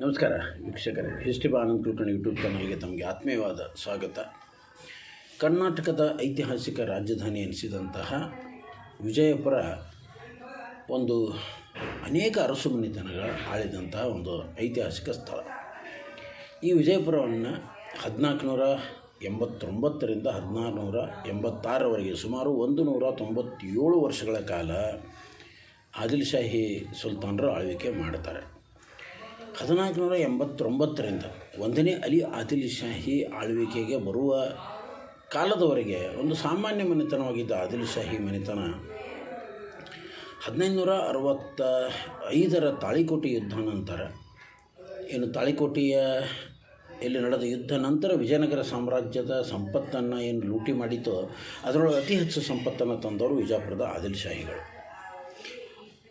ನಮಸ್ಕಾರ, ವೀಕ್ಷಕರೇ. History Anand Kulkarni YouTube ಚಾನಲ್ಗೆ ತಮಗೆ ಆತ್ಮೀಯವಾದ ಸ್ವಾಗತ. ಕರ್ನಾಟಕದ ಐತಿಹಾಸಿಕ ರಾಜಧಾನಿ ಎನಿಸಿದಂತಹ ವಿಜಯಪುರ ಒಂದು ಅನೇಕ ಅರಸು ಮನೆತನಗಳ ಆಳಿದಂತಹ ಒಂದು ಐತಿಹಾಸಿಕ ಸ್ಥಳ. ಈ ವಿಜಯಪುರವನ್ನು ಹದಿನಾಲ್ಕು ನೂರ ಎಂಬತ್ತೊಂಬತ್ತರಿಂದ ಹದಿನಾರು ನೂರ ಎಂಬತ್ತಾರವರೆಗೆ ಸುಮಾರು ಒಂದು ನೂರ ತೊಂಬತ್ತೇಳು ವರ್ಷಗಳ ಕಾಲ ಆದಿಲ್ ಶಾಹಿ ಸುಲ್ತಾನರು ಆಳ್ವಿಕೆ ಮಾಡ್ತಾರೆ. ಹದಿನಾಲ್ಕು ನೂರ ಎಂಬತ್ತೊಂಬತ್ತರಿಂದ ಒಂದನೇ ಅಲಿ ಆದಿಲ್ ಶಾಹಿ ಆಳ್ವಿಕೆಗೆ ಬರುವ ಕಾಲದವರೆಗೆ ಒಂದು ಸಾಮಾನ್ಯ ಮನೆತನವಾಗಿದ್ದ ಆದಿಲ್ ಶಾಹಿ ಮನೆತನ ಹದಿನೈದುನೂರ ಅರವತ್ತ ಐದರ ತಾಳಿಕೋಟೆ ಯುದ್ಧ ನಂತರ, ಏನು ತಾಳಿಕೋಟೆಯ ಇಲ್ಲಿ ನಡೆದ ಯುದ್ಧ ನಂತರ ವಿಜಯನಗರ ಸಾಮ್ರಾಜ್ಯದ ಸಂಪತ್ತನ್ನು ಏನು ಲೂಟಿ ಮಾಡಿತೋ ಅದರೊಳಗೆ ಅತಿ ಹೆಚ್ಚು ಸಂಪತ್ತನ್ನು ತಂದವರು ವಿಜಾಪುರದ ಆದಿಲ್ ಶಾಹಿಗಳು.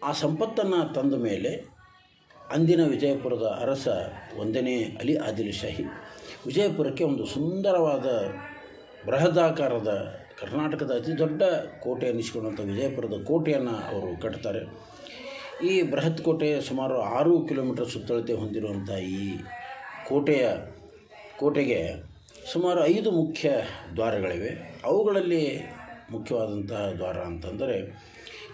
ಆ ಸಂಪತ್ತನ್ನು ತಂದ ಮೇಲೆ ಅಂದಿನ ವಿಜಯಪುರದ ಅರಸ ಒಂದನೇ ಅಲಿ ಆದಿಲ್ ಶಾಹಿ. ವಿಜಯಪುರಕ್ಕೆ ಒಂದು ಸುಂದರವಾದ ಬೃಹದಾಕಾರದ ಕರ್ನಾಟಕದ ಅತಿ ದೊಡ್ಡ ಕೋಟೆ ಅನ್ನಿಸಿಕೊಂಡಂಥ ವಿಜಯಪುರದ ಕೋಟೆಯನ್ನು ಅವರು ಕಟ್ತಾರೆ. ಈ ಬೃಹತ್ ಕೋಟೆ ಸುಮಾರು ಆರು ಕಿಲೋಮೀಟರ್ ಸುತ್ತಳತೆ ಹೊಂದಿರುವಂಥ ಈ ಕೋಟೆಯ ಕೋಟೆಗೆ ಸುಮಾರು ಐದು ಮುಖ್ಯ ದ್ವಾರಗಳಿವೆ. ಅವುಗಳಲ್ಲಿ ಮುಖ್ಯವಾದಂತಹ ದ್ವಾರ ಅಂತಂದರೆ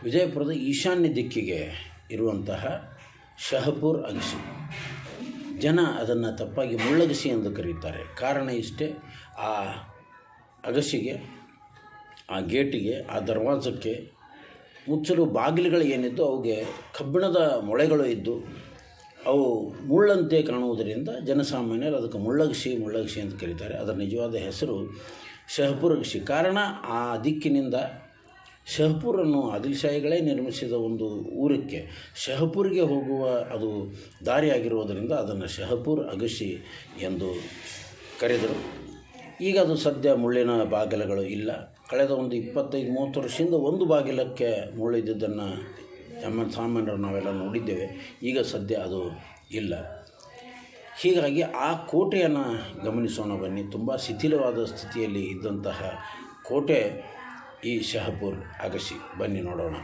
ವಿಜಯಪುರದ ಈಶಾನ್ಯ ದಿಕ್ಕಿಗೆ ಇರುವಂತಹ ಶಹಪುರ್ ಅಗಸಿ. ಜನ ಅದನ್ನು ತಪ್ಪಾಗಿ ಮುಳ್ಳಗಸಿ ಎಂದು ಕರೆಯುತ್ತಾರೆ. ಕಾರಣ ಇಷ್ಟೇ, ಆ ಅಗಸಿಗೆ, ಆ ಗೇಟಿಗೆ, ಆ ದರ್ವಾಜಕ್ಕೆ ಮುಚ್ಚಲು ಬಾಗಿಲುಗಳು ಏನಿದ್ದು ಅವುಗೆ ಕಬ್ಬಿಣದ ಮೊಳೆಗಳು ಇದ್ದು, ಅವು ಮುಳ್ಳಂತೆ ಕಾಣುವುದರಿಂದ ಜನಸಾಮಾನ್ಯರು ಅದಕ್ಕೆ ಮುಳ್ಳಗಸಿ ಮುಳ್ಳಗಸಿ ಅಂತ ಕರೀತಾರೆ. ಅದರ ನಿಜವಾದ ಹೆಸರು ಶಹಪುರ ಅಗಸಿ. ಕಾರಣ ಆ ದಿಕ್ಕಿನಿಂದ ಶಹಪುರನ್ನು ಆದಿಲ್ ಶಾಹಿಗಳೇ ನಿರ್ಮಿಸಿದ ಒಂದು ಊರಕ್ಕೆ ಶಹಪುರ್ಗೆ ಹೋಗುವ, ಅದು ದಾರಿಯಾಗಿರುವುದರಿಂದ ಅದನ್ನು ಶಹಪುರ್ ಅಗಸಿ ಎಂದು ಕರೆದರು. ಈಗ ಅದು ಸದ್ಯ ಮುಳ್ಳಿನ ಬಾಗಿಲುಗಳು ಇಲ್ಲ. ಕಳೆದ ಒಂದು ಇಪ್ಪತ್ತೈದು, ಮೂವತ್ತು ವರ್ಷದಿಂದ ಒಂದು ಬಾಗಿಲಕ್ಕೆ ಮುಳ್ಳಿದ್ದನ್ನು ನಮ್ಮ ಸಾಮಾನ್ಯರು ನಾವೆಲ್ಲ ನೋಡಿದ್ದೇವೆ. ಈಗ ಸದ್ಯ ಅದು ಇಲ್ಲ. ಹೀಗಾಗಿ ಆ ಕೋಟೆಯನ್ನು ಗಮನಿಸೋಣ ಬನ್ನಿ. ತುಂಬ ಶಿಥಿಲವಾದ ಸ್ಥಿತಿಯಲ್ಲಿ ಇದ್ದಂತಹ ಕೋಟೆ ಈ ಶಹಪುರ್ ಅಗಸಿ ಬನ್ನಿ ನೋಡೋಣ.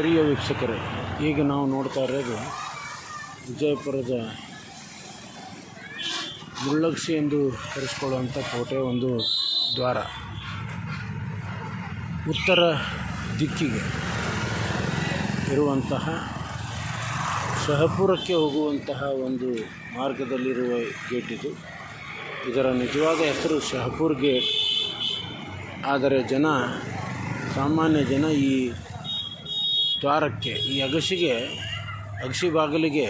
ಪ್ರಿಯ ವೀಕ್ಷಕರೇ, ಈಗ ನಾವು ನೋಡ್ತಾ ಇರೋದು ವಿಜಯಪುರದ ಮುಳ್ಳಕ್ಷಿ ಎಂದು ಕರೆಸಿಕೊಳ್ಳುವಂಥ ಕೋಟೆ ಒಂದು ದ್ವಾರ. ಉತ್ತರ ದಿಕ್ಕಿಗೆ ಇರುವಂತಹ ಶಹಪುರಕ್ಕೆ ಹೋಗುವಂತಹ ಒಂದು ಮಾರ್ಗದಲ್ಲಿರುವ ಗೇಟ್ ಇದು. ಇದರ ನಿಜವಾದ ಹೆಸರು ಶಹಪುರ್ ಗೇಟ್. ಆದರೆ ಜನ, ಸಾಮಾನ್ಯ ಜನ ಈ ದ್ವಾರಕ್ಕೆ, ಈ ಅಗಸಿಗೆ, ಅಗಸಿ ಬಾಗಿಲಿಗೆ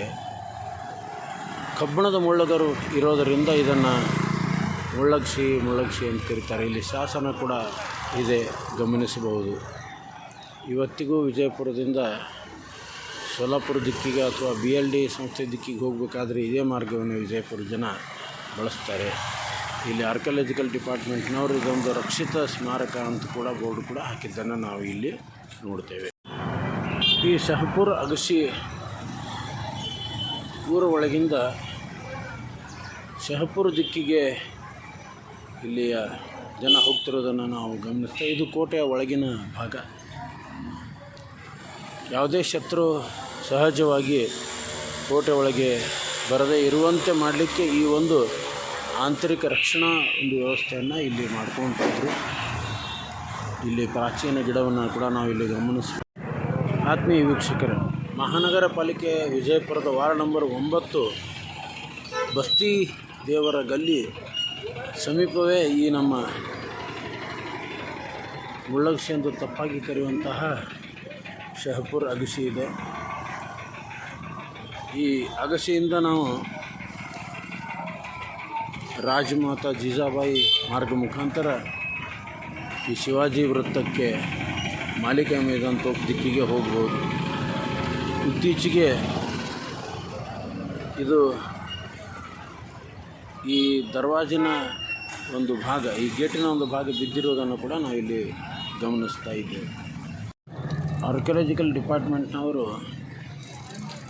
ಕಬ್ಬಿಣದ ಮುಳ್ಳಗರು ಇರೋದರಿಂದ ಇದನ್ನು ಮುಳ್ಳಗ್ಸಿ ಮುಳ್ಳಗ್ಸಿ ಅಂತ ಕರೀತಾರೆ. ಇಲ್ಲಿ ಶಾಸನ ಕೂಡ ಇದೆ, ಗಮನಿಸಬಹುದು. ಇವತ್ತಿಗೂ ವಿಜಯಪುರದಿಂದ ಸೋಲಾಪುರ ದಿಕ್ಕಿಗೆ ಅಥವಾ ಬಿ ಎಲ್ ಡಿ ಸಂಸ್ಥೆ ದಿಕ್ಕಿಗೆ ಹೋಗಬೇಕಾದ್ರೆ ಇದೇ ಮಾರ್ಗವನ್ನು ವಿಜಯಪುರ ಜನ ಬಳಸ್ತಾರೆ. ಇಲ್ಲಿ ಆರ್ಕಿಯಾಲಜಿಕಲ್ ಡಿಪಾರ್ಟ್ಮೆಂಟ್ನವರು ಇದೊಂದು ರಕ್ಷಿತ ಸ್ಮಾರಕ ಅಂತ ಕೂಡ ಬೋರ್ಡ್ ಕೂಡ ಹಾಕಿದ್ದನ್ನು ನಾವು ಇಲ್ಲಿ ನೋಡ್ತೇವೆ. ಈ ಶಹಪುರ್ ಅಗಸಿ ಊರ ಒಳಗಿಂದ ಶಹಪುರ ದಿಕ್ಕಿಗೆ ಇಲ್ಲಿಯ ಜನ ಹೋಗ್ತಿರೋದನ್ನು ನಾವು ಗಮನಿಸ್ತೇವೆ ಇದು ಕೋಟೆಯ ಒಳಗಿನ ಭಾಗ. ಯಾವುದೇ ಶತ್ರು ಸಹಜವಾಗಿ ಕೋಟೆ ಒಳಗೆ ಬರದೇ ಇರುವಂತೆ ಮಾಡಲಿಕ್ಕೆ ಈ ಒಂದು ಆಂತರಿಕ ರಕ್ಷಣಾ ಒಂದು ವ್ಯವಸ್ಥೆಯನ್ನು ಇಲ್ಲಿ ಮಾಡ್ಕೊಂಡಿದ್ರು ಇಲ್ಲಿ ಪ್ರಾಚೀನ ಗಿಡವನ್ನು ಕೂಡ ನಾವು ಇಲ್ಲಿ ಗಮನಿಸ್ತೀವಿ ಆತ್ಮೀಯ ವೀಕ್ಷಕರು ಮಹಾನಗರ ಪಾಲಿಕೆ ವಿಜಯಪುರದ ವಾರ್ಡ್ ನಂಬರ್ ಒಂಬತ್ತು, ಬಸ್ತಿ ದೇವರ ಗಲ್ಲಿ ಸಮೀಪವೇ ಈ ನಮ್ಮ ಮುಳ್ಳಗಸಿ ಎಂದು ತಪ್ಪಾಗಿ ಕರೆಯುವಂತಹ ಶಹಪುರ್ ಅಗಸಿ ಇದೆ. ಈ ಅಗಸಿಯಿಂದ ನಾವು ರಾಜಮಾತಾ ಜೀಜಾಬಾಯಿ ಮಾರ್ಗ ಮುಖಾಂತರ ಈ ಶಿವಾಜಿ ವೃತ್ತಕ್ಕೆ ಮಾಲಿಕೆ ಮೇದಂತ ದಿಕ್ಕಿಗೆ ಹೋಗ್ಬೋದು. ಇತ್ತೀಚೆಗೆ ಇದು ಈ ದರ್ವಾಜಿನ ಒಂದು ಭಾಗ, ಈ ಗೇಟಿನ ಒಂದು ಭಾಗ ಬಿದ್ದಿರುವುದನ್ನು ಕೂಡ ನಾವು ಇಲ್ಲಿ ಗಮನಿಸ್ತಾ ಇದ್ದೇವೆ. ಆರ್ಕಿಯಾಲಜಿಕಲ್ ಡಿಪಾರ್ಟ್ಮೆಂಟ್ನವರು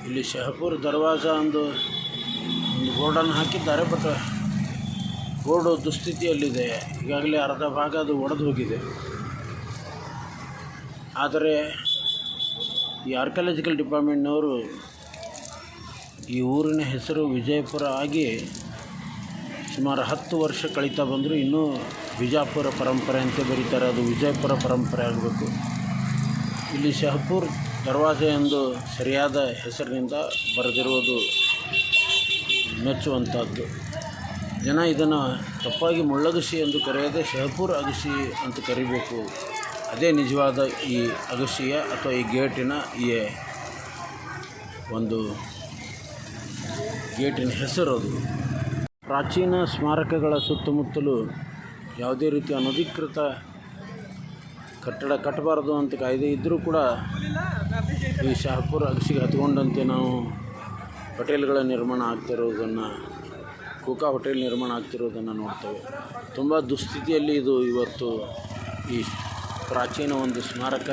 ಇಲ್ಲಿ ಶಹಪುರ್ ದರ್ವಾಜ ಒಂದು ಒಂದು ಬೋರ್ಡನ್ನು ಹಾಕಿದ್ದಾರೆ, ಬಟ್ ಬೋರ್ಡು ದುಸ್ಥಿತಿಯಲ್ಲಿದೆ. ಈಗಾಗಲೇ ಅರ್ಧ ಭಾಗ ಅದು ಒಡೆದು ಹೋಗಿದೆ. ಆದರೆ ಈ ಆರ್ಕಿಯಾಲಜಿಕಲ್ ಡಿಪಾರ್ಟ್ಮೆಂಟ್ನವರು ಈ ಊರಿನ ಹೆಸರು ವಿಜಯಪುರ ಆಗಿ ಸುಮಾರು ಹತ್ತು ವರ್ಷ ಕಳೀತಾ ಬಂದರೂ. ಇನ್ನೂ ವಿಜಾಪುರ ಪರಂಪರೆ ಅಂತ ಬರೀತಾರೆ. ಅದು ವಿಜಯಪುರ ಪರಂಪರೆ ಆಗಬೇಕು. ಇಲ್ಲಿ ಶಹಪುರ್ ದರ್ವಾಜೆ ಎಂದು ಸರಿಯಾದ ಹೆಸರಿನಿಂದ ಬರೆದಿರುವುದು ಮೆಚ್ಚುವಂಥದ್ದು. ಜನ ಇದನ್ನು ತಪ್ಪಾಗಿ ಮುಳ್ಳಗಸಿ ಎಂದು ಕರೆಯದೆ ಶಹಪುರ್ ಅಗಸಿ ಅಂತ ಕರಿಬೇಕು. ಅದೇ ನಿಜವಾದ ಈ ಅಗಸಿಯ ಅಥವಾ ಈ ಗೇಟಿನ ಈ ಒಂದು ಗೇಟಿನ ಹೆಸರು ಅದು. ಪ್ರಾಚೀನ ಸ್ಮಾರಕಗಳ ಸುತ್ತಮುತ್ತಲು ಯಾವುದೇ ರೀತಿ ಅನಧಿಕೃತ ಕಟ್ಟಡ ಕಟ್ಟಬಾರದು ಅಂತ ಕಾಯ್ದೆ ಇದ್ದರೂ ಕೂಡ ಈ ಶಹಪುರ ಅಗಸಿಗೆ ಹತ್ಕೊಂಡಂತೆ ನಾವು ಹೋಟೆಲ್ಗಳ ನಿರ್ಮಾಣ ಆಗ್ತಿರೋದನ್ನು, ಕೂಕಾ ಹೋಟೆಲ್ ನಿರ್ಮಾಣ ಆಗ್ತಿರೋದನ್ನು ನೋಡ್ತೇವೆ. ತುಂಬ ದುಸ್ಥಿತಿಯಲ್ಲಿ ಇದು ಇವತ್ತು ಈ ಪ್ರಾಚೀನ ಒಂದು ಸ್ಮಾರಕ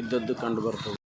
ಇದ್ದದ್ದು ಕಂಡು ಬರ್ತದೆ.